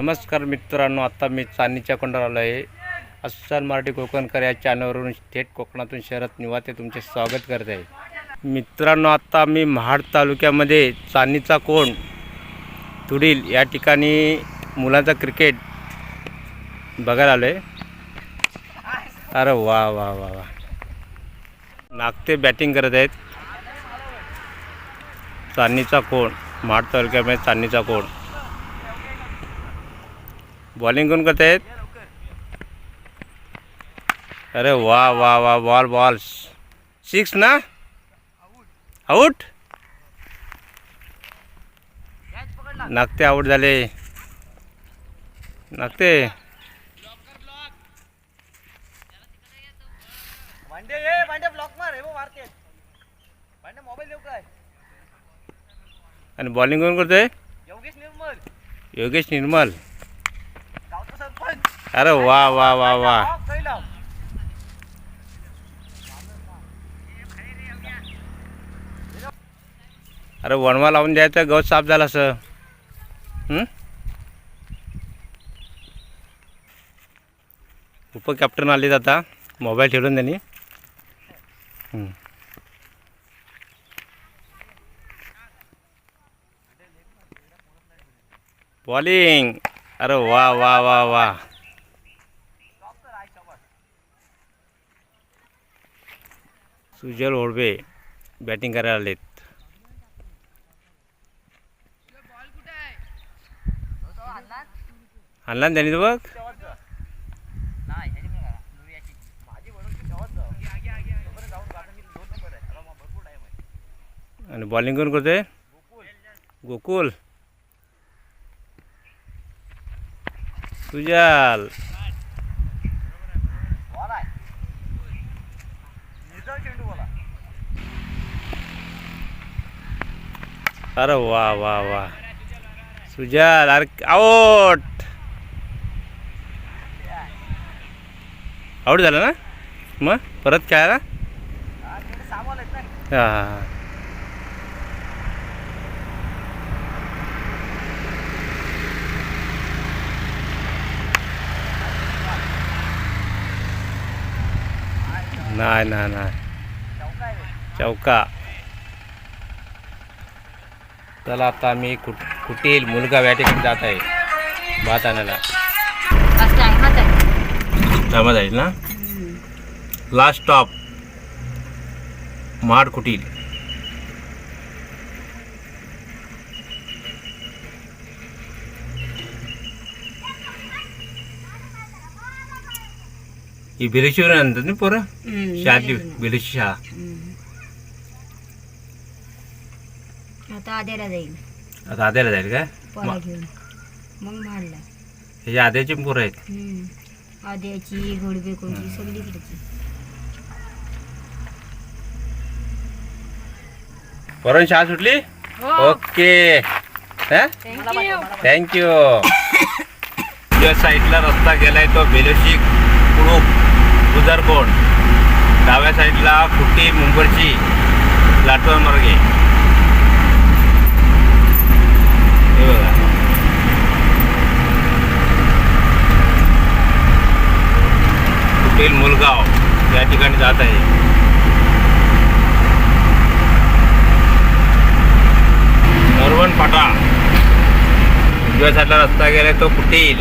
नमस्कार मित्रांनो आता मी चांदीच्या कोंडावर आलो आहे. अस्सल मराठी कोकणकर या चॅनलवरून थेट कोकणातून शहरात निवाते तुमचे स्वागत करत आहे. मित्रांनो आता मी महाड तालुक्यामध्ये चांदीचा कोंड तुडील या ठिकाणी मुलांचा क्रिकेट बघायला आलो आहे अरे वा वा वा वा. नागते बॅटिंग करत आहेत. चांदीचा कोण महाड तालुक्यामध्ये चांदीचा कोण बॉलिंग कोण करत आहेत अरे वा वा वा बॉल बॉल. सिक्स ना? आऊट नागते आऊट झाले. नागते. आणि बॉलिंग कोण करतोय योगेश निर्मल. योगेश निर्मल. अरे वा वा वा वा. अरे वणवा लावून द्यायचं गवत साफ झाला असं. उप कॅप्टन आले आता मोबाईल ठेवून त्यांनी. बॉलिंग अरे वा वा वा वा. सुजल होडबे बॅटिंग करायला आलेत. आणला ना त्यांनी तो बघ. आणि बॉलिंग कोण करतोय? गोकुल. सुजाल बॉल आहे निर्जळ चेंडू बोला अरे वा वा वा. सुजाल अरे आउट. आउट झालं ना? मग? परत खेळायला? हा ना नाही नाही नाही. चौका. चला आता मी कुट कुटील मुलगा या ठिकाणी जात आहे. भात आणायला. टायमात आहे ना लास्ट स्टॉप महाड कुटील. ही बिरेशीवर आणतात ना पोरं? शाळेतली बिरेशी शाळा आता आद्याला जाईल आता आद्याला जाईल काय पोळा घेऊन. मग मारला. हे आद्याची पोरं आहेत. हम्म. आद्याची पोरांची शाळा सुटली? ओके. थँक्यू थँक्यू या साईडला रस्ता गेलाय तो बेलोशी कुडूक गुजरकोट. डाव्या साईडला कुट्टी मुंबईची लाटवण मार्गे हे बघा कुटील मुलगाव या ठिकाणी जात आहे. मोरवण फाटा. उजव्या साईडला रस्ता गेलाय तो कुटील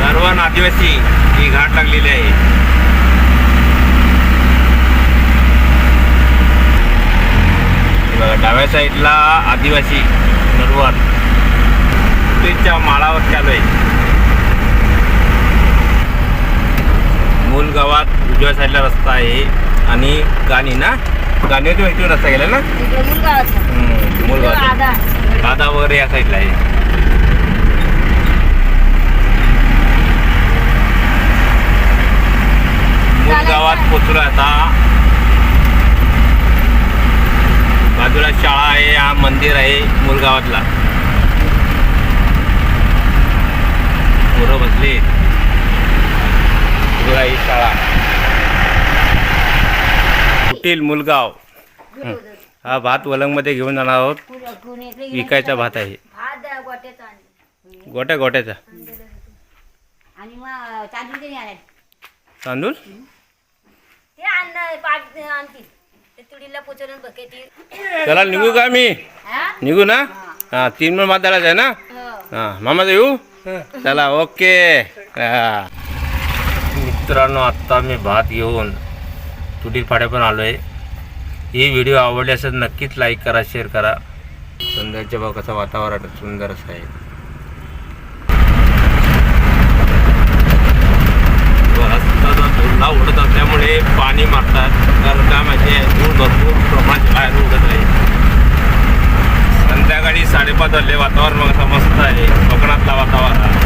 नरवण आदिवासी ही घाट लागलेली आहे. बघा डाव्या साईडला आदिवासी नरवण. कुटीलच्या माळावर चालू आहे. मूल गावात उजव्या साईडला रस्ता आहे आणि गाणी ना? गाणीवरती माहिती रस्ता गेला ना? मूल गावात दादा. वगैरे या साईडला आहे. मूळ गावात पोचलो आता. बाजूला शाळा आहे हा मंदिर आहे मूळ गावातला. पोरं बसले मुलगा ही शाळा कुटील मुलगाव. हा. भात वलंगमध्ये घेऊन जाणार आहोत. विकायचा भात आहे. गोट्या गोट्याचा. तांदूळ चला निघू का मी निघू ना? हां. तीन मिनिट भात आहे ना? हो. हां मामाचं येऊ? चला ओके. हा. मित्रांनो आत्ता मी भात घेऊन तुटी फाड्या पण आलो आहे ही व्हिडिओ आवडली असेल नक्कीच लाईक करा शेअर करा. संध्याच्या बघ कसं वातावरण सुंदर असं आहे उडतात त्यामुळे उडत असल्यामुळे पाणी मारतात. तर काय माहिती आहे धूळ भरपूर प्रमाणात बाहेर उडत आहे. संध्याकाळी साडेपाच वाजले वातावरण मग मस्त आहे. कोकणातला वातावरण.